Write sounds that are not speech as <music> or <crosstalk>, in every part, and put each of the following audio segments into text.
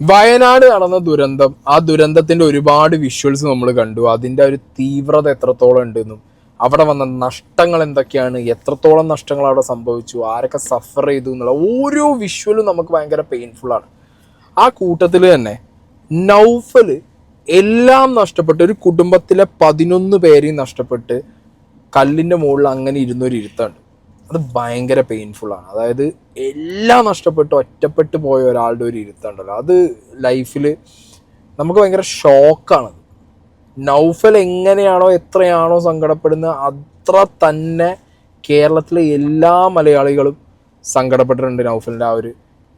വയനാട് നടന്ന ദുരന്തം ആ ദുരന്തത്തിന്റെ ഒരുപാട് വിഷ്വൽസ് നമ്മൾ കണ്ടു. അതിന്റെ ഒരു തീവ്രത എത്രത്തോളം ഉണ്ടെന്നും അവിടെ വന്ന നഷ്ടങ്ങൾ എന്തൊക്കെയാണ് എത്രത്തോളം നഷ്ടങ്ങൾ അവിടെ സംഭവിച്ചു ആരൊക്കെ സഫർ ചെയ്തു എന്നുള്ള ഓരോ വിഷ്വലും നമുക്ക് ഭയങ്കര പെയിൻഫുൾ ആണ്. ആ കൂട്ടത്തിൽ തന്നെ നൗഫൽ എല്ലാം നഷ്ടപ്പെട്ട് ഒരു കുടുംബത്തിലെ പതിനൊന്ന് പേരെയും നഷ്ടപ്പെട്ട് കല്ലിന്റെ മുകളിൽ അങ്ങനെ ഇരുന്നൊരു ഇരുത്താണ് അത് ഭയങ്കര പെയിൻഫുള്ളാണ് അതായത് എല്ലാം നഷ്ടപ്പെട്ട് ഒറ്റപ്പെട്ട് പോയ ഒരാളുടെ ഒരു ഇരുത്തുണ്ടല്ലോ അത് ലൈഫിൽ നമുക്ക് ഭയങ്കര ഷോക്കാണ് നൗഫൽ എങ്ങനെയാണോ എത്രയാണോ സങ്കടപ്പെടുന്നത് അത്ര തന്നെ കേരളത്തിലെ എല്ലാ മലയാളികളും സങ്കടപ്പെട്ടിട്ടുണ്ട് നൗഫലിന്റെ ആ ഒരു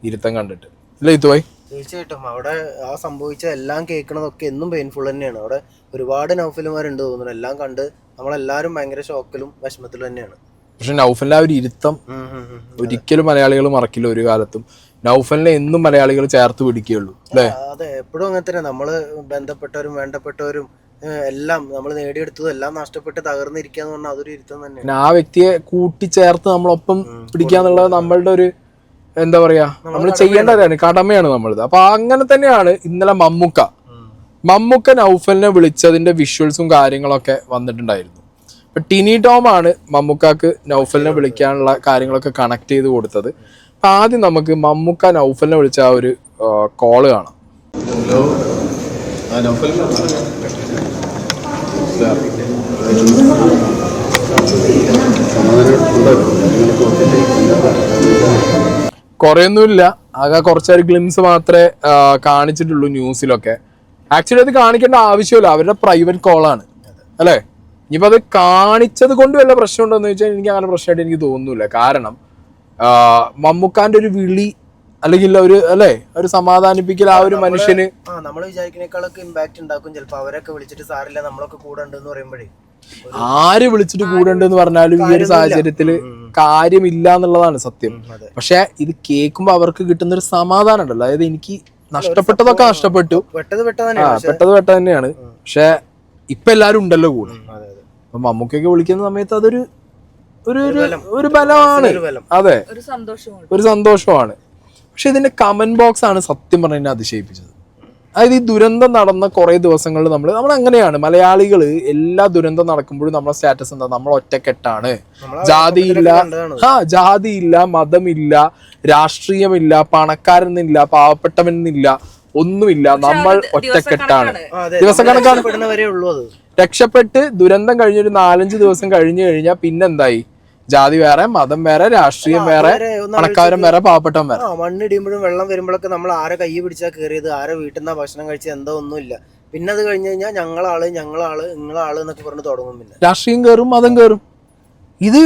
ഇരുത്തം കണ്ടിട്ട്. ഇല്ലേ ഇതുവായി തീർച്ചയായിട്ടും. അവിടെ ആ സംഭവിച്ച എല്ലാം കേൾക്കണതൊക്കെ എന്നും പെയിൻഫുൾ തന്നെയാണ്. അവിടെ ഒരുപാട് നൗഫലുമാരുണ്ട് തോന്നുന്നു. എല്ലാം കണ്ട് നമ്മളെല്ലാവരും ഭയങ്കര ഷോക്കിലും വിഷമത്തിലും തന്നെയാണ്. പക്ഷെ നൗഫലിന്റെ ആ ഒരു ഇരുത്തം. ഒരിക്കലും മലയാളികൾ മറക്കില്ല ഒരു കാലത്തും. നൗഫലിനെ എന്നും മലയാളികൾ ചേർത്ത് പിടിക്കുകയുള്ളൂ അല്ലേ? അതെ എപ്പോഴും അങ്ങനെ തന്നെ. നമ്മൾ ബന്ധപ്പെട്ടവരും വേണ്ടപ്പെട്ടവരും എല്ലാം നമ്മൾ നേടിയെടുത്തതും എല്ലാം നഷ്ടപ്പെട്ട് തകർന്നിരിക്കുക എന്ന് പറഞ്ഞാൽ അതൊരു ഇരുത്തം തന്നെ പിന്നെ ആ വ്യക്തിയെ കൂട്ടിച്ചേർത്ത് നമ്മളൊപ്പം പിടിക്കാന്നുള്ളത് നമ്മളുടെ ഒരു എന്താ പറയാ നമ്മൾ ചെയ്യേണ്ടതാണ് കടമയാണ്. നമ്മളത്. അപ്പൊ അങ്ങനെ തന്നെയാണ് ഇന്നലെ മമ്മൂക്ക. മമ്മൂക്ക നൗഫലിനെ വിളിച്ചതിന്റെ വിഷ്വൽസും കാര്യങ്ങളൊക്കെ വന്നിട്ടുണ്ടായിരുന്നു. ടിനി ടോം ആണ് മമ്മൂക്കാക്ക് നൗഫലിനെ വിളിക്കാനുള്ള കാര്യങ്ങളൊക്കെ കണക്ട് ചെയ്ത് കൊടുത്തത്. അപ്പൊ ആദ്യം നമുക്ക് മമ്മൂക്ക നൗഫലിനെ വിളിച്ച ആ ഒരു കോൾ കാണാം. ഹലോ കുറേയൊന്നുമില്ല. ആകെ കുറച്ചൊരു ഗ്ലിംസ് മാത്രമേ കാണിച്ചിട്ടുള്ളൂ ന്യൂസിലൊക്കെ ആക്ച്വലി അത് കാണിക്കേണ്ട ആവശ്യമില്ല. അവരുടെ പ്രൈവറ്റ് കോളാണ് അല്ലേ? ഇനിയിപ്പോ അത് കാണിച്ചത് കൊണ്ട് വല്ല പ്രശ്നമുണ്ടോന്ന് ചോദിച്ചാൽ എനിക്ക് അങ്ങനെ പ്രശ്നമായിട്ട് എനിക്ക് തോന്നുന്നില്ല കാരണം മമ്മൂക്കാന്റെ ഒരു വിളി അല്ലെങ്കിൽ ഒരു അല്ലേ? ഒരു സമാധാനിപ്പിക്കൽ ആ ഒരു മനുഷ്യന് നമ്മൾ വിചാരിക്കുന്നേക്കാളൊക്കെ ഇമ്പാക്ട് ഉണ്ടാക്കും. ചിലപ്പോ അവരൊക്കെ വിളിച്ചിട്ട് സാറില്ല നമ്മളൊക്കെ കൂടെ ഉണ്ടെന്ന് പറയുമ്പോഴേ ആര് വിളിച്ചിട്ട് കൂടെ ഉണ്ടെന്ന് പറഞ്ഞാലും ഈ ഒരു സാഹചര്യത്തിൽ കാര്യമില്ല എന്നുള്ളതാണ് സത്യം. പക്ഷെ ഇത് കേൾക്കുമ്പോ അവർക്ക് കിട്ടുന്ന ഒരു സമാധാനം ഉണ്ടല്ലോ അതായത് എനിക്ക് നഷ്ടപ്പെട്ടതൊക്കെ നഷ്ടപ്പെട്ടു. പെട്ടത് പെട്ടത് പെട്ട തന്നെയാണ്. പക്ഷെ ഇപ്പൊ എല്ലാരും ഉണ്ടല്ലോ കൂടെ. അപ്പൊ മമ്മൂക്കൊക്കെ വിളിക്കുന്ന സമയത്ത് അതൊരു ഒരു ഒരു- ബലമാണ്. അതെ. ഒരു സന്തോഷമാണ്. പക്ഷെ ഇതിന്റെ കമന്റ് ബോക്സ് ആണ് സത്യം പറഞ്ഞ അതിശയിപ്പിച്ചത്. അതായത് ഈ ദുരന്തം നടന്ന കുറെ ദിവസങ്ങളിൽ നമ്മൾ നമ്മൾ അങ്ങനെയാണ്. മലയാളികൾ എല്ലാ ദുരന്തം നടക്കുമ്പോഴും നമ്മളെ സ്റ്റാറ്റസ് എന്താ? നമ്മൾ ഒറ്റക്കെട്ടാണ്. ജാതിയില്ല. ആ ജാതിയില്ല മതമില്ല രാഷ്ട്രീയമില്ല പണക്കാരെന്നില്ല പാവപ്പെട്ടവനെന്നില്ല ഒന്നുമില്ല. നമ്മൾ ഒറ്റക്കെട്ടാണ്. ഒറ്റക്കെട്ടാണ് ദിവസക്കണക്കാണ്. രക്ഷപ്പെട്ട് ദുരന്തം കഴിഞ്ഞൊരു നാലഞ്ച് ദിവസം കഴിഞ്ഞു കഴിഞ്ഞാൽ പിന്നെന്തായി? ജാതി വേറെ മതം വേറെ രാഷ്ട്രീയം വേറെ പണക്കാരം പണക്കാരൻ വേറെ പാവപ്പെട്ടവൻ വേറെ. മണ്ണിടിയുമ്പോഴും വെള്ളം വരുമ്പോഴൊക്കെ നമ്മൾ ആരെ കൈ പിടിച്ചാ കയറിയത് ആരെ വീട്ടിൽ നിന്നാ ഭക്ഷണം കഴിച്ചത് എന്തോ ഒന്നുമില്ല. പിന്നെ അത് കഴിഞ്ഞ് കഴിഞ്ഞാൽ ഞങ്ങളാൾ ഞങ്ങളാൾ നിങ്ങളാൾ എന്നൊക്കെ പറഞ്ഞ് തുടങ്ങും പിന്നെ. രാഷ്ട്രീയം കയറും മതം കയറും ഇത്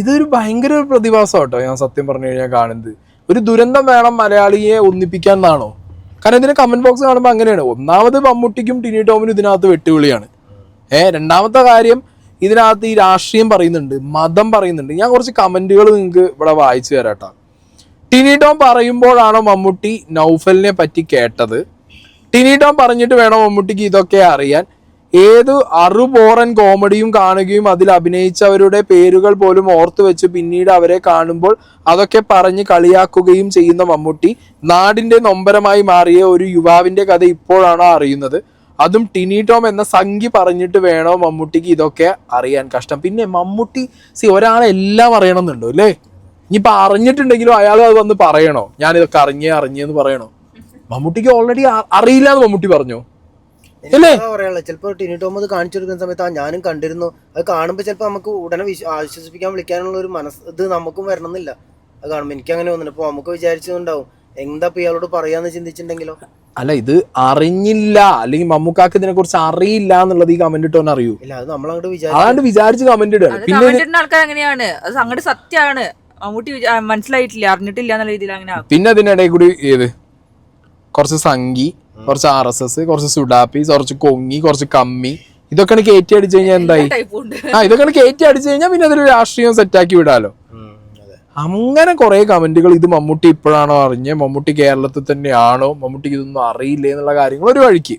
ഇതൊരു ഭയങ്കര ഒരു പ്രതിഭാസം കേട്ടോ ഞാൻ സത്യം പറഞ്ഞു കഴിഞ്ഞാൽ കാണുന്നത്. ഒരു ദുരന്തം വേണം മലയാളിയെ ഒന്നിപ്പിക്കാൻ എന്നാണോ? കാരണം ഇതിന്റെ കമന്റ് ബോക്സ് കാണുമ്പോൾ അങ്ങനെയാണ്. ഒന്നാമത് മമ്മൂട്ടിക്കും ടിനി ടോമിനും ഇതിനകത്ത് വെട്ടുവിളിയാണ്. ഏ രണ്ടാമത്തെ കാര്യം ഇതിനകത്ത് ഈ രാഷ്ട്രീയം പറയുന്നുണ്ട് മതം പറയുന്നുണ്ട്. ഞാൻ കുറച്ച് കമന്റുകൾ നിങ്ങൾക്ക് ഇവിടെ വായിച്ചു തരാട്ടോ. ടിനി ടോം പറയുമ്പോഴാണോ മമ്മൂട്ടി നൗഫലിനെ പറ്റി കേട്ടത്? ടിനി ടോം പറഞ്ഞിട്ട് വേണം മമ്മൂട്ടിക്ക് ഇതൊക്കെ അറിയാൻ? ഏത് അറുബോറൻ കോമഡിയും കാണുകയും അതിൽ അഭിനയിച്ചവരുടെ പേരുകൾ പോലും ഓർത്തു വെച്ച് പിന്നീട് അവരെ കാണുമ്പോൾ അതൊക്കെ പറഞ്ഞ് കളിയാക്കുകയും ചെയ്യുന്ന മമ്മൂട്ടി നാടിന്റെ നൊമ്പരമായി മാറിയ ഒരു യുവാവിന്റെ കഥ ഇപ്പോഴാണോ അറിയുന്നത്? അതും ടിനി ടോം എന്ന സംഖ്യ പറഞ്ഞിട്ട് വേണോ മമ്മൂട്ടിക്ക് ഇതൊക്കെ അറിയാൻ കഷ്ടം. പിന്നെ മമ്മൂട്ടി സി ഒരാളെ എല്ലാം അറിയണമെന്നുണ്ടോ അല്ലേ? ഇനിയിപ്പൊ അറിഞ്ഞിട്ടുണ്ടെങ്കിലും അയാൾ അത് വന്ന് പറയണോ? ഞാൻ ഇതൊക്കെ അറിഞ്ഞേ അറിഞ്ഞേന്ന് പറയണോ? മമ്മൂട്ടിക്ക് ഓൾറെഡി അറിയില്ല എന്ന് മമ്മൂട്ടി പറഞ്ഞു? പറയാനുള്ളത്. ചിലപ്പോൾ ടിനി ടോം അത് കാണിച്ചു കൊടുക്കുന്ന സമയത്ത് ഞാനും കണ്ടിരുന്നു. അത് കാണുമ്പോൾ ചിലപ്പോൾ നമുക്ക് ഉടനെ ആശ്വസിപ്പിക്കാൻ വിളിക്കാനുള്ള ഒരു മനസ്സ് ഇത് നമുക്കും വരണമെന്നില്ല. അത് കാണുമ്പോൾ എനിക്ക് അങ്ങനെ വന്നിട്ട് അപ്പൊ നമുക്ക് വിചാരിച്ചതുണ്ടാവും. എന്താ ഇപ്പൊ ഇയാളോട് പറയാന്ന് ചിന്തിച്ചിട്ടുണ്ടെങ്കിലോ? അല്ല ഇത് അറിഞ്ഞില്ല. അല്ലെങ്കിൽ മമ്മൂക്കാക്ക് ഇതിനെ കുറിച്ച് അറിയില്ല എന്നുള്ളത് ഈ കമന്റ് ഇട്ടോന്ന് അറിയൂ. ഇല്ല അത് നമ്മളങ്ങോട്ട് വിചാരിച്ചു അതാണ്ട് വിചാരിച്ച് കമന്റ് ഇടുകയാണ് പിന്നെ കമന്റ് ആൾക്കാർ അങ്ങനെയാണ്. അത് അങ്ങോട്ട് സത്യമാണ് മമ്മൂട്ടി വിചാ- ആ, മനസ്സിലായിട്ടില്ല അറിഞ്ഞിട്ടില്ല എന്നുള്ള രീതിയിൽ അങ്ങനെ ആക്കും. പിന്നെ അതിനിടയിൽ കൂടി ഏത്? കുറച്ച് സംഗി കുറച്ച് ആർ എസ് എസ് കുറച്ച് സുഡാപ്പി കുറച്ച് കൊങ്ങി കുറച്ച് കമ്മി. ഇതൊക്കെയാണ് കയറ്റി അടിച്ചു കഴിഞ്ഞാൽ എന്തായി? ടൈപ്പും ഉണ്ട്. ആ ഇതൊക്കെയാണ് കയറ്റി അടിച്ചു കഴിഞ്ഞാൽ പിന്നെ അതൊരു രാഷ്ട്രീയം സെറ്റാക്കി വിടാലോ. അങ്ങനെ കുറെ കമന്റുകൾ ഇത് മമ്മൂട്ടി ഇപ്പോഴാണോ അറിഞ്ഞ്? മമ്മൂട്ടി കേരളത്തിൽ തന്നെയാണോ? മമ്മൂട്ടിക്ക് ഇതൊന്നും അറിയില്ലേ എന്നുള്ള കാര്യങ്ങൾ ഒരു വഴിക്ക്.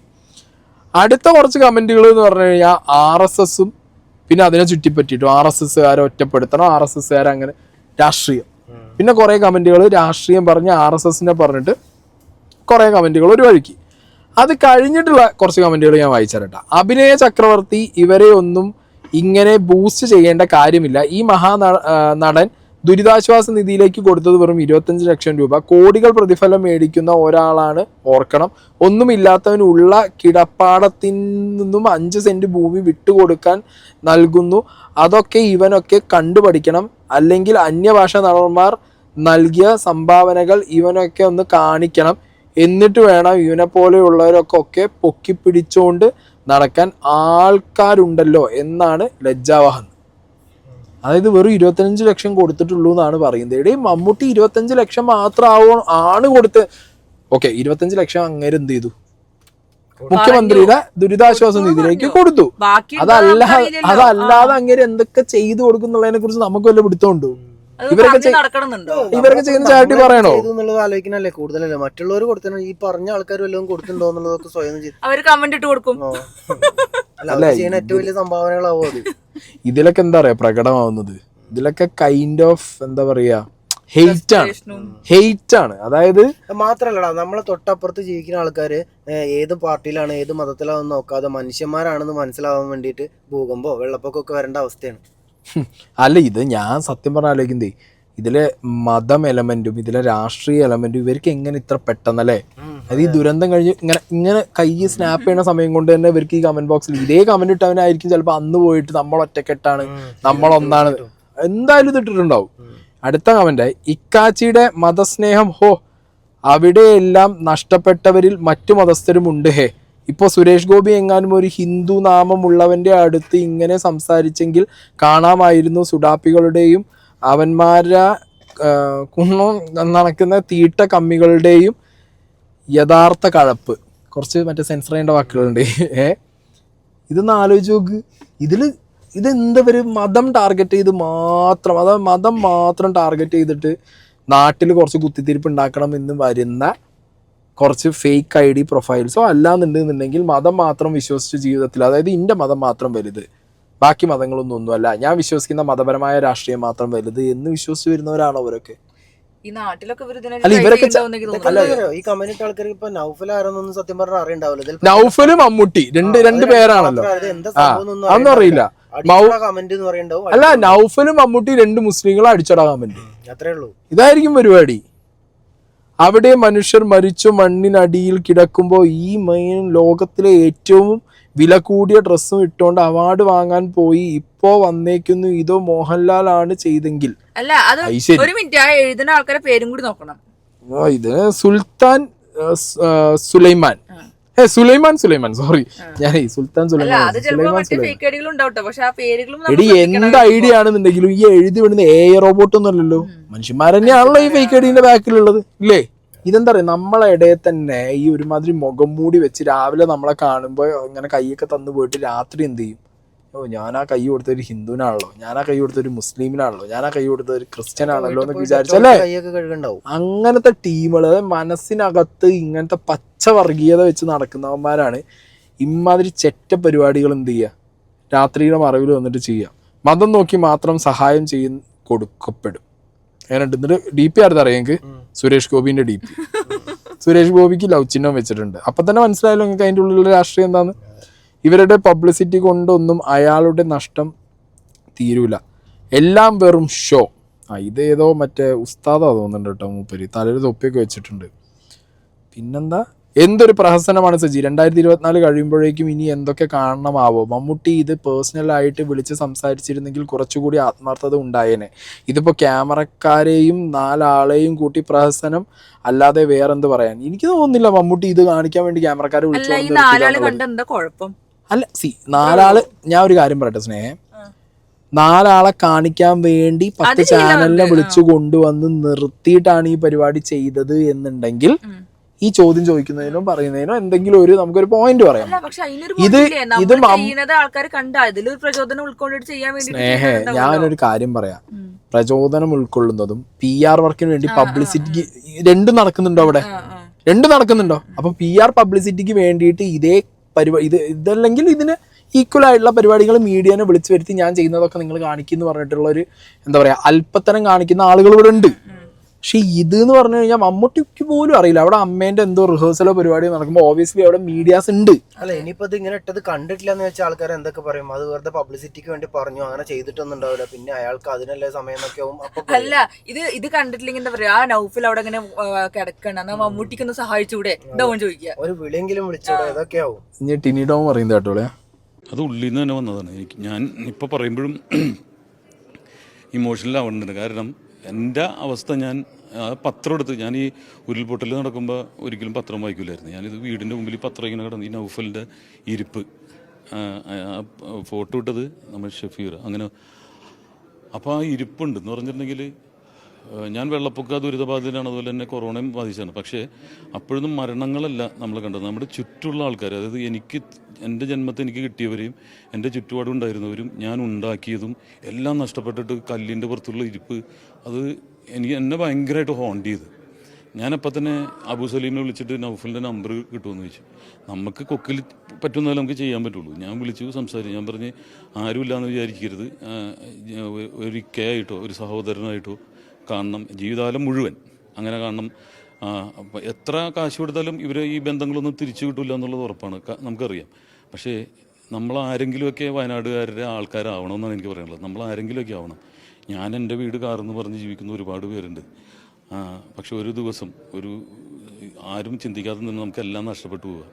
അടുത്ത കുറച്ച് കമന്റുകൾ എന്ന് പറഞ്ഞു കഴിഞ്ഞാൽ ആർ എസ് എസും പിന്നെ അതിനെ ചുറ്റിപ്പറ്റിയിട്ടും ആർ എസ് എസ്സുകാരെ ഒറ്റപ്പെടുത്തണം ആർ എസ് എസ്സുകാരെ അങ്ങനെ രാഷ്ട്രീയം. പിന്നെ കുറെ കമന്റുകൾ രാഷ്ട്രീയം പറഞ്ഞ് ആർ എസ് എസിനെ പറഞ്ഞിട്ട് കുറേ കമന്റുകൾ ഒരു വഴിക്ക്. അത് കഴിഞ്ഞിട്ടുള്ള കുറച്ച് കമന്റുകൾ ഞാൻ വായിച്ചാലട്ടാ അഭിനയ ചക്രവർത്തി ഇവരെ ഒന്നും ഇങ്ങനെ ബൂസ്റ്റ് ചെയ്യേണ്ട കാര്യമില്ല. ഈ മഹാ നടൻ ദുരിതാശ്വാസ നിധിയിലേക്ക് കൊടുത്തത് വെറും ഇരുപത്തഞ്ച് ലക്ഷം രൂപ. കോടികൾ പ്രതിഫലം മേടിക്കുന്ന ഒരാളാണ് ഓർക്കണം. ഒന്നുമില്ലാത്തവനുള്ള കിടപ്പാടത്തിൽ നിന്നും അഞ്ച് സെന്റ് ഭൂമി വിട്ടുകൊടുക്കാൻ നൽകുന്നു. അതൊക്കെ ഇവനൊക്കെ കണ്ടുപഠിക്കണം. അല്ലെങ്കിൽ അന്യഭാഷ നടന്മാർ നൽകിയ സംഭാവനകൾ ഇവനൊക്കെ ഒന്ന് കാണിക്കണം. എന്നിട്ട് വേണം ഇവനെ പോലെയുള്ളവരൊക്കെ ഒക്കെ പൊക്കിപ്പിടിച്ചുകൊണ്ട് നടക്കാൻ ആൾക്കാരുണ്ടല്ലോ എന്നാണ് ലജ്ജാവഹൻ അതായത് വെറും ഇരുപത്തഞ്ച് ലക്ഷം കൊടുത്തിട്ടുള്ളൂ എന്നാണ് പറയുന്നത്. എടേ മമ്മൂട്ടി ഇരുപത്തഞ്ച് ലക്ഷം മാത്രം ആണ് കൊടുത്ത് ഓക്കെ ഇരുപത്തഞ്ച് ലക്ഷം അങ്ങേര് എന്ത് ചെയ്തു? മുഖ്യമന്ത്രിയുടെ ദുരിതാശ്വാസ നിധിയിലേക്ക് കൊടുത്തു. അതല്ല അതല്ലാതെ അങ്ങേര് എന്തൊക്കെ ചെയ്തു കൊടുക്കുന്നുള്ളതിനെ കുറിച്ച് നമുക്ക് വല്ല പിടുത്തമുണ്ടോ? ഇവരൊക്കെ ചെയ്യുന്ന ചാരിറ്റി പറയണോ? എന്നുള്ളത് ആലോചിക്കണല്ലേ കൂടുതലല്ലേ? മറ്റുള്ളവർ കൊടുത്തോ ഈ പറഞ്ഞ ആൾക്കാർ വല്ലതും കൊടുത്തിട്ടുണ്ടോ എന്നുള്ളതൊക്കെ സ്വയം ചെയ്തു. അവർ കമന്റ് ഇട്ട് കൊടുക്കും. അല്ല ചെയ്യുന്ന ഏറ്റവും വലിയ സംഭാവനകളാവും അത്? ഇതിലൊക്കെ എന്താ പറയാ പ്രകടമാവുന്നത്? ഇതിലൊക്കെ കൈൻഡ് ഓഫ് എന്താ പറയാ ഹെയ്റ്റ് ആണ്. ഹെയ്റ്റ് ആണ്. അതായത് മാത്രല്ലടാ നമ്മളെ തൊട്ടപ്പുറത്ത് ജീവിക്കുന്ന ആൾക്കാര് ഏത് പാർട്ടിയിലാണ് ഏത് മതത്തിലാണെന്ന് നോക്കാതെ മനുഷ്യന്മാരാണെന്ന് മനസ്സിലാവാൻ വേണ്ടിയിട്ട് ഭൂകമ്പോ വെള്ളപ്പൊക്കൊക്കെ വരേണ്ട അവസ്ഥയാണ്. അല്ല ഇത് ഞാൻ സത്യം പറഞ്ഞ ആലോചിക്കുന്നേ ഇതിലെ മതം എലമെന്റും ഇതിലെ രാഷ്ട്രീയ എലമെന്റും ഇവർക്ക് എങ്ങനെ ഇത്ര പെട്ടെന്നല്ലേ? അത് ഈ ദുരന്തം കഴിഞ്ഞ് ഇങ്ങനെ ഇങ്ങനെ കൈ സ്നാപ്പ് ചെയ്യുന്ന സമയം കൊണ്ട് തന്നെ ഇവർക്ക് ഈ കമന്റ് ബോക്സിൽ ഇതേ കമന്റ് ഇട്ടവനായിരിക്കും ചിലപ്പോൾ അന്ന് പോയിട്ട് നമ്മൾ ഒറ്റക്കെട്ടാണ് നമ്മൾ ഒന്നാണ്. എന്തായാലും ഇത് ഇട്ടിട്ടുണ്ടാവും. അടുത്ത കമന്റ് ഇക്കാച്ചിയുടെ മതസ്നേഹം ഹോ അവിടെയെല്ലാം നഷ്ടപ്പെട്ടവരിൽ മറ്റു മതസ്ഥരും ഉണ്ട് ഹേ. ഇപ്പൊ സുരേഷ് ഗോപി എങ്ങാനും ഒരു ഹിന്ദു നാമമുള്ളവന്റെ അടുത്ത് ഇങ്ങനെ സംസാരിച്ചെങ്കിൽ കാണാമായിരുന്നു സുഡാപ്പികളുടെയും അവന്മാരെ കുണ്ണം കുന്നം നടക്കുന്ന തീട്ട കമ്മികളുടെയും യഥാർത്ഥ കഴപ്പ്. കുറച്ച് മറ്റേ സെൻസർ ചെയ്യേണ്ട വാക്കുകളുണ്ട്. ഏ? ഇതൊന്ന് ആലോചിച്ച് നോക്ക്. ഇതിൽ ഇതെന്താ ഒരു മതം ടാർഗറ്റ് ചെയ്ത് മാത്രം അതായത് മതം മാത്രം ടാർഗറ്റ് ചെയ്തിട്ട് നാട്ടിൽ കുറച്ച് കുത്തിത്തിരിപ്പ് ഉണ്ടാക്കണം എന്ന് വരുന്ന കുറച്ച് ഫേക്ക് ഐ ഡി പ്രൊഫൈൽസോ അല്ലാന്നുണ്ടെന്നുണ്ടെങ്കിൽ മതം മാത്രം വിശ്വസിച്ച് ജീവിതത്തിൽ അതായത് എന്റെ മതം മാത്രം വലുത്. ബാക്കി മതങ്ങളൊന്നും ഒന്നുമല്ല. ഞാൻ വിശ്വസിക്കുന്ന മതപരമായ രാഷ്ട്രീയം മാത്രം വലുത് എന്ന് വിശ്വസിച്ച് വരുന്നവരാണോ അവരൊക്കെ ഈ നാട്ടിലൊക്കെ അല്ല, ഇവരൊക്കെ? ഈ ഇട്ട ആൾക്കാർക്ക് ഇപ്പൊ നൗഫൽ ആരെന്നൊന്നും സത്യം പറഞ്ഞാൽ അറിയണ്ടാവില്ല. നൗഫൽ മമ്മൂട്ടി. രണ്ട് രണ്ട് പേരാണല്ലോ. അതൊന്നും അറിയില്ല. മൗ- കമന്റ് എന്ന് പറയണ്ടാവും. അല്ല നൗഫലും മമ്മൂട്ടി രണ്ട് മുസ്ലിങ്ങളെ അടിച്ചടാൻ കമന്റ് അത്രേ ഉള്ളൂ. ഇതായിരിക്കും പരിപാടി. അവിടെ മനുഷ്യർ മരിച്ചു മണ്ണിനടിയിൽ കിടക്കുമ്പോൾ ഈ മെയിൻ ലോകത്തിലെ ഏറ്റവും വില കൂടിയ ഡ്രസ്സും ഇട്ടുകൊണ്ട് അവാർഡ് വാങ്ങാൻ പോയി. ഇപ്പോ വന്നേക്കുന്നു. ഇതോ മോഹൻലാൽ ആണ് ചെയ്തെങ്കിൽ. അല്ല അത് ഒരു മിനിറ്റ്. ആ എഴുതുന്ന ആൾക്കാരെ പേരും കൂടി നോക്കണം. ആ, ഇത് സുൽത്താൻ ആ, സ്- ആ, സുലൈമാൻ. സുലൈമാൻ സുലൈമാൻ സോറി ഞാൻ സുൽത്താൻ സുലൈമാൻ സുലൈമാൻ സുലൈമാൻ. എടി. എന്ത് ഐഡിയ ആണെന്നുണ്ടെങ്കിലും ഈ എഴുതി വിടുന്ന എ റോബോട്ട് ഒന്നും അല്ലല്ലോ. മനുഷ്യന്മാർ തന്നെയാണല്ലോ ഈ ഫേക്ക് ഐഡിന്റെ ബാക്കിലുള്ളത്. ഇല്ലേ? ഇതെന്താ പറയാ നമ്മളെ ഇടയിൽ തന്നെ ഈ ഒരുമാതിരി മുഖം മൂടി വെച്ച് രാവിലെ നമ്മളെ കാണുമ്പോ ഇങ്ങനെ കൈയൊക്കെ തന്നു പോയിട്ട് രാത്രി എന്ത് ചെയ്യും? ഓ ഞാൻ ആ കൈ കൊടുത്ത ഒരു ഹിന്ദുവിനാണല്ലോ. ഞാൻ ആ കൈ കൊടുത്ത ഒരു മുസ്ലിമിനാണല്ലോ. ഞാൻ ആ കൈ കൊടുത്ത ഒരു ക്രിസ്ത്യൻ ആണല്ലോ എന്നൊക്കെ വിചാരിച്ചല്ലേ? അങ്ങനത്തെ ടീമുകൾ മനസ്സിനകത്ത് ഇങ്ങനത്തെ പച്ച വർഗീയത വെച്ച് നടക്കുന്നവന്മാരാണ് ഇമാതിരി ചെറ്റ പരിപാടികൾ എന്ത് ചെയ്യുക രാത്രിയുടെ മറവിൽ വന്നിട്ട് ചെയ്യുക മതം നോക്കി മാത്രം സഹായം ചെയ്യ കൊടുക്കപ്പെടും. അങ്ങനെയുണ്ട് എന്നിട്ട് ഡി പി ആർത്ത് അറിയാം എനിക്ക് സുരേഷ് ഗോപിന്റെ ഡി പി സുരേഷ് ഗോപിക്ക് ലവ് ചിഹ്നം വെച്ചിട്ടുണ്ട്. അപ്പൊ തന്നെ മനസ്സിലായല്ലോ നിങ്ങൾക്ക് അതിന്റെ ഉള്ളിലുള്ള രാഷ്ട്രീയം എന്താന്ന്? ഇവരുടെ പബ്ലിസിറ്റി കൊണ്ടൊന്നും അയാളുടെ നഷ്ടം തീരൂല. എല്ലാം വെറും ഷോ ആ ഇത് ഇതേതോ മറ്റേ ഉസ്താദാ തോന്നുന്നുണ്ട് കേട്ടോ മൂപ്പര്. തലയിൽ തൊപ്പിയൊക്കെ വെച്ചിട്ടുണ്ട്. പിന്നെന്താ? എന്തൊരു പ്രഹസനമാണ് സജി. രണ്ടായിരത്തി ഇരുപത്തിനാല് കഴിയുമ്പോഴേക്കും ഇനി എന്തൊക്കെ കാണണമാവോ? മമ്മൂട്ടി ഇത് പേഴ്സണലായിട്ട് വിളിച്ച് സംസാരിച്ചിരുന്നെങ്കിൽ കുറച്ചുകൂടി ആത്മാർത്ഥത ഉണ്ടായേനെ. ഇതിപ്പോൾ ക്യാമറക്കാരെയും നാലാളെയും കൂട്ടി പ്രഹസനം അല്ലാതെ വേറെന്ത് പറയാൻ? എനിക്ക് തോന്നുന്നില്ല മമ്മൂട്ടി ഇത് കാണിക്കാൻ വേണ്ടി ക്യാമറക്കാരെ വിളിച്ചു അല്ല സി നാലാൾ ഞാൻ ഒരു കാര്യം പറയട്ടെ സ്നേഹം. നാലാളെ കാണിക്കാൻ വേണ്ടി പത്ത് ചാനലിനെ വിളിച്ചു കൊണ്ടുവന്ന് നിർത്തിയിട്ടാണ് ഈ പരിപാടി ചെയ്തത് എന്നുണ്ടെങ്കിൽ ഈ ചോദ്യം ചോദിക്കുന്നതിനോ പറയുന്നതിനോ എന്തെങ്കിലും ഒരു നമുക്കൊരു പോയിന്റ് പറയാം. ഇത്? ഇത് സ്നേഹേ ഞാനൊരു കാര്യം പറയാം. പ്രചോദനം ഉൾക്കൊള്ളുന്നതും പി ആർ വർക്കിന് വേണ്ടി പബ്ലിസിറ്റി രണ്ടും നടക്കുന്നുണ്ടോ അവിടെ? രണ്ടും നടക്കുന്നുണ്ടോ? അപ്പൊ പി ആർ പബ്ലിസിറ്റിക്ക് വേണ്ടിയിട്ട് ഇതേ പരിപാടി ഇത് ഇതല്ലെങ്കിൽ ഇതിന് ഈക്വൽ ആയിട്ടുള്ള പരിപാടികൾ മീഡിയനെ വിളിച്ചു വരുത്തി ഞാൻ ചെയ്യുന്നതൊക്കെ നിങ്ങൾ കാണിക്കുന്നു പറഞ്ഞിട്ടുള്ള ഒരു എന്താ പറയാ അല്പത്തരം കാണിക്കുന്ന ആളുകൾ ഇവിടെ ഉണ്ട്. പക്ഷെ ഇത് എന്ന് പറഞ്ഞു കഴിഞ്ഞാൽ മമ്മൂട്ടിക്ക് പോലും അറിയില്ല. അവിടെ അമ്മേന്റെ എന്തോ റിഹേഴ്സലോ പരിപാടി നടക്കുമ്പോൾ ഓബിയസ്ലി അവിടെ മീഡിയാസ് ഉണ്ട്. അല്ല ഇനിയിപ്പോ ഇത് ഇങ്ങനെ ഇട്ടത് കണ്ടിട്ടില്ല എന്ന് വെച്ചാൽ ആൾക്കാർ എന്തൊക്കെ പറയും? അത് വെറുതെ പബ്ലിസിറ്റിക്ക് വേണ്ടി പറഞ്ഞു. അങ്ങനെ ചെയ്തിട്ടൊന്നും ഉണ്ടാവില്ല പിന്നെ അയാൾക്ക് അതിനല്ലേ സമയം ഒക്കെ ആവും. അല്ല ഇത് ഇത് കണ്ടിട്ടില്ലെങ്കിൽ എന്താ പറയാ ആ നൗഫിൽ അവിടെ ഇങ്ങനെ കിടക്കണം. എന്നാ മമ്മൂട്ടിക്ക് ഒന്ന് സഹായിച്ചൂടെ ചോദിക്കുക ഒരു വിളിയെങ്കിലും വിളിച്ചൂടെ? ഇതൊക്കെ ആവും. ഇനി ടിനിഡോം പറയുന്നത് കേട്ടോളെ അത് ഉള്ളിൽ നിന്ന് തന്നെ വന്നതാണ്. എനിക്ക് ഞാൻ ഇപ്പോൾ പറയുമ്പോഴും <clears throat> ഇമോഷണൽ ആവുന്നുണ്ട് കാരണം എന്റെ അവസ്ഥ ഞാൻ പത്രം എടുത്ത് ഞാൻ ഈ ഉരുൾപൊട്ടൽ നടക്കുമ്പോൾ ഒരിക്കലും പത്രം വായിക്കില്ലായിരുന്നു ഞാനിത് വീടിന്റെ മുമ്പിൽ പത്രം ഇങ്ങനെ കിടന്ന് ഈ നൗഫലിന്റെ ഇരിപ്പ് ഫോട്ടോ ഇട്ടത് നമ്മൾ ഷഫീർ. അങ്ങനെ അപ്പോൾ ആ ഇരിപ്പുണ്ട് എന്ന് പറഞ്ഞിട്ടുണ്ടെങ്കിൽ ഞാൻ വെള്ളപ്പൊക്ക ദുരിതബാധിതനാണ് അതുപോലെ തന്നെ കൊറോണയും ബാധിച്ചാണ് പക്ഷേ അപ്പോഴൊന്നും മരണങ്ങളല്ല നമ്മൾ കണ്ടത്. നമ്മുടെ ചുറ്റുള്ള ആൾക്കാർ അതായത് എനിക്ക് എന്റെ ജന്മത്തെ എനിക്ക് കിട്ടിയവരെയും എന്റെ ചുറ്റുപാടും ഉണ്ടായിരുന്നവരും ഞാൻ ഉണ്ടാക്കിയതും എല്ലാം നഷ്ടപ്പെട്ടിട്ട് കല്ലിന്റെ പുറത്തുള്ള ഇരിപ്പ് അത് എനിക്ക് എന്നെ ഭയങ്കരമായിട്ട് ഹോണ്ട് ചെയ്ത്. ഞാനപ്പോൾ തന്നെ അബു സലീമിനെ വിളിച്ചിട്ട് നൗഫലിന്റെ നമ്പർ കിട്ടുമെന്ന് ചോദിച്ചു. നമുക്ക് കൊക്കിൽ പറ്റുന്നതല്ല നമുക്ക് ചെയ്യാൻ പറ്റുള്ളൂ? ഞാൻ വിളിച്ചു സംസാരിച്ചു. ഞാൻ പറഞ്ഞ് ആരുമില്ലാന്ന് വിചാരിക്കരുത്. ഒരു ഇക്കയായിട്ടോ ഒരു സഹോദരനായിട്ടോ കാണണം. ജീവിതകാലം മുഴുവൻ അങ്ങനെ കാണണം. എത്ര കാശ് കൊടുത്താലും ഇവരെ ഈ ബന്ധങ്ങളൊന്നും തിരിച്ചു കിട്ടില്ല എന്നുള്ളത് ഉറപ്പാണ്. നമുക്കറിയാം. പക്ഷേ നമ്മൾ ആരെങ്കിലുമൊക്കെ വയനാടുകാരുടെ ആൾക്കാരാവണമെന്നാണ് എനിക്ക് പറയാനുള്ളത്. നമ്മൾ ആരെങ്കിലുമൊക്കെ ആവണം. ഞാൻ എന്റെ വീട് കാറെന്ന് പറഞ്ഞ് ജീവിക്കുന്ന ഒരുപാട് പേരുണ്ട്. പക്ഷെ ഒരു ദിവസം ഒരു ആരും ചിന്തിക്കാതെ നിന്ന് നമുക്കെല്ലാം നഷ്ടപ്പെട്ടു പോവുക.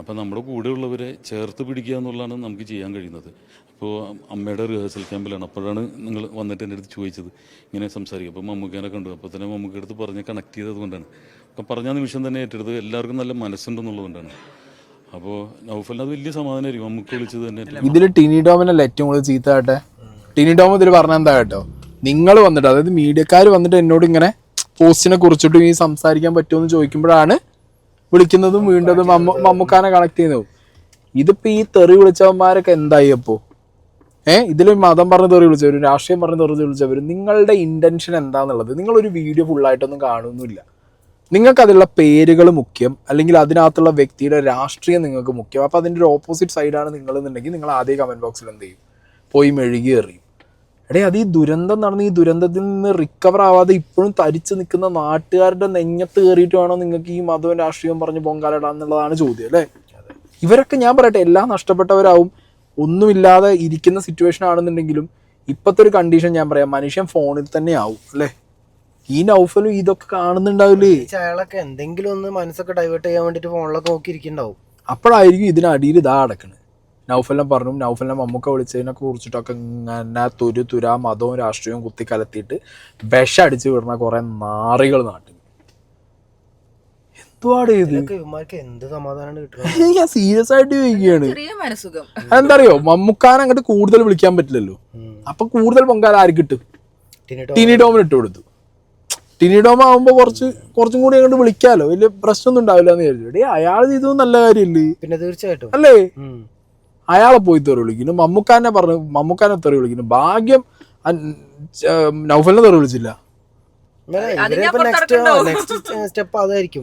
അപ്പോൾ നമ്മുടെ കൂടെയുള്ളവരെ ചേർത്ത് പിടിക്കുക എന്നുള്ളതാണ് നമുക്ക് ചെയ്യാൻ കഴിയുന്നത്. അപ്പോൾ അമ്മയുടെ റിഹേഴ്സൽ ക്യാമ്പിലാണ് അപ്പോഴാണ് നിങ്ങൾ വന്നിട്ട് എന്റെ അടുത്ത് ചോദിച്ചത്. ഇങ്ങനെ സംസാരിക്കുക. അപ്പോൾ മമ്മൂക്കേനെ കണ്ടു. അപ്പോൾ തന്നെ മമ്മൂക്കടുത്ത് പറഞ്ഞ് കണക്ട് ചെയ്തത് കൊണ്ടാണ്. അപ്പോൾ പറഞ്ഞ നിമിഷം തന്നെ ഏറ്റെടുത്ത് എല്ലാവർക്കും നല്ല മനസ്സുണ്ടെന്നുള്ളതുകൊണ്ടാണ് അപ്പോൾ നൗഫലിന് അത് വലിയ സമാധാനമായിരിക്കും. നമുക്ക് വിളിച്ചത് തന്നെ ഇതിൽ ടിനിഡോമിനല്ല ഏറ്റവും കൂടുതൽ ചീത്ത ടിനി ഡോം ഇതിൽ പറഞ്ഞ എന്താ കേട്ടോ? നിങ്ങൾ വന്നിട്ട് അതായത് മീഡിയക്കാർ വന്നിട്ട് എന്നോട് ഇങ്ങനെ പോസ്റ്റിനെ കുറിച്ചിട്ടും ഈ സംസാരിക്കാൻ പറ്റുമെന്ന് ചോദിക്കുമ്പോഴാണ് വിളിക്കുന്നതും വീണ്ടും മമ്മുക്കാനെ മമ്മൂക്കാനെ കണക്ട് ചെയ്യുന്നത്. ഇതിപ്പോ ഈ തെറി വിളിച്ചവന്മാരൊക്കെ എന്തായി അപ്പോ? ഏഹ് ഇതിൽ മതം പറഞ്ഞ് തെറി വിളിച്ചവരും രാഷ്ട്രീയം പറഞ്ഞ് തെറി വിളിച്ചവരും നിങ്ങളുടെ ഇന്റൻഷൻ എന്താന്നുള്ളത്? നിങ്ങളൊരു വീഡിയോ ഫുള്ളായിട്ടൊന്നും കാണുന്നില്ല നിങ്ങൾക്ക് അതിലുള്ള പേരുകൾ മുഖ്യം അല്ലെങ്കിൽ അതിനകത്തുള്ള വ്യക്തിയുടെ രാഷ്ട്രീയം നിങ്ങൾക്ക് മുഖ്യം. അപ്പോൾ അതിന്റെ ഒരു ഓപ്പോസിറ്റ് സൈഡാണ് നിങ്ങളെന്നുണ്ടെങ്കിൽ നിങ്ങൾ ആദ്യം കമന്റ് ബോക്സിൽ എന്ത് ചെയ്യും? പോയി മെഴുകി എറിയും. എടേ അത് ഈ ദുരന്തം നടന്ന് ഈ ദുരന്തത്തിൽ നിന്ന് റിക്കവർ ആവാതെ ഇപ്പോഴും തരിച്ചു നിൽക്കുന്ന നാട്ടുകാരുടെ നെഞ്ഞത്ത് കയറിയിട്ട് വേണോ നിങ്ങൾക്ക് ഈ മതവും രാഷ്ട്രീയവും പറഞ്ഞ് പൊങ്കാലിടാന്നുള്ളതാണ് ചോദ്യം അല്ലേ? ഇവരൊക്കെ ഞാൻ പറയട്ടെ എല്ലാം നഷ്ടപ്പെട്ടവരാവും. ഒന്നുമില്ലാതെ ഇരിക്കുന്ന സിറ്റുവേഷൻ ആണെന്നുണ്ടെങ്കിലും ഇപ്പോഴത്തെ ഒരു കണ്ടീഷൻ ഞാൻ പറയാം മനുഷ്യൻ ഫോണിൽ തന്നെ ആവും അല്ലേ? ഈ നൗഫലും ഇതൊക്കെ കാണുന്നുണ്ടാവില്ലേ? അയാളൊക്കെ എന്തെങ്കിലും ഒന്ന് മനസ്സൊക്കെ ഡൈവേർട്ട് ചെയ്യാൻ വേണ്ടിട്ട് ഫോണിലൊക്കെ നോക്കിയിരിക്കുന്നുണ്ടാവും. അപ്പോഴായിരിക്കും ഇതിനടിയിൽ ഇതാ അടക്കണത് നൗഫലിനെ പറഞ്ഞു നൗഫലിനെ മമ്മൂക്ക വിളിച്ചതിനെ കുറിച്ചിട്ടൊക്കെ ഇങ്ങനെ തുരു തുര മതവും രാഷ്ട്രീയവും കുത്തി കലത്തിയിട്ട് വിഷം അടിച്ചു വിടുന്ന കുറെ നാറികൾ നാട്ടിൽ. എന്തുവാട് ഇത്? എന്ത് <laughs> ഞാൻ സീരിയസ് ആയിട്ട് ചോദിക്കുകയാണ്. അതെന്തറിയോ മമ്മൂക്കാനെ അങ്ങോട്ട് കൂടുതൽ വിളിക്കാൻ പറ്റില്ലല്ലോ. അപ്പൊ കൂടുതൽ പൊങ്കാല ആര് കിട്ടും ടിനി ടോമിന് ഇട്ട് കൊടുത്തു. ടിനി ഡോം ആവുമ്പോ കുറച്ച് കുറച്ചും കൂടി അങ്ങോട്ട് വിളിക്കാലോ. വലിയ പ്രശ്നമൊന്നും ഉണ്ടാവില്ല എന്ന് വിചാരിച്ചു. എടേ അയാൾ ചെയ്തത് നല്ല കാര്യമില്ലേ പിന്നെ തീർച്ചയായിട്ടും. അല്ലേ. അയാളെ പോയി തെറി വിളിക്കുന്നു. മമ്മൂക്കാനെ പറഞ്ഞു മമ്മൂക്കാനെ തെറി വിളിക്കുന്നു. ഭാഗ്യം നൗഫലിനെ തെറി വിളിച്ചില്ല.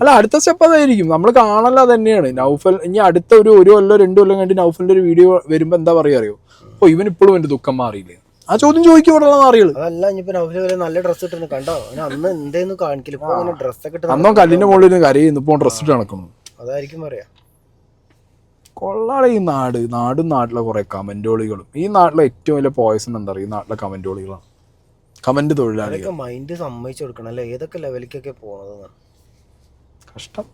അല്ല അടുത്ത സ്റ്റെപ്പ് അതായിരിക്കും. നമ്മൾ കാണല്ല തന്നെയാണ് നൗഫൽ ഇനി അടുത്ത ഒരു ഒരു കൊല്ലോ രണ്ടു കൊല്ലം കഴിഞ്ഞ് നൗഫലിന്റെ ഒരു വീഡിയോ വരുമ്പോ എന്താ പറയാ അറിയോ? ഓ ഇവൻ ഇപ്പോഴും എന്റെ ദുഃഖം മാറിയില്ലേ? ആ ചോദ്യം ചോദിക്കുമ്പോഴുള്ള നാറികൾ അതല്ല ഇനിയിപ്പോ വരെ നല്ല ഡ്രസ് ഇട്ടിരുന്നു. കണ്ടോ? അന്ന് എന്തേന്ന് കാണിക്കില്ല ഇപ്പൊ അങ്ങനെ ഡ്രസ്സൊക്കെ ഇട്ട് അന്നോ കല്ലിന്റെ മുകളിൽ കരയുന്നു ഇപ്പൊ ഡ്രസ് ഇട്ട് നടക്കുന്നു. അതായിരിക്കും പറയാ. കൊള്ളാളെ ഈ നാട്. നാടും നാട്ടിലെ കുറെ കമന്റോളികളും. ഈ നാട്ടിലെ ഏറ്റവും വലിയ പോയസൺ എന്താ പറയുക? ഈ നാട്ടിലെ കമന്റോളികളാണ്. കമന്റ് തൊഴിലാളികൾ. മൈൻഡ് സമ്മതിച്ചു കൊടുക്കണം അല്ലെ? ഏതൊക്കെ ലെവലിലേക്കൊക്കെ പോണത് കഷ്ടം.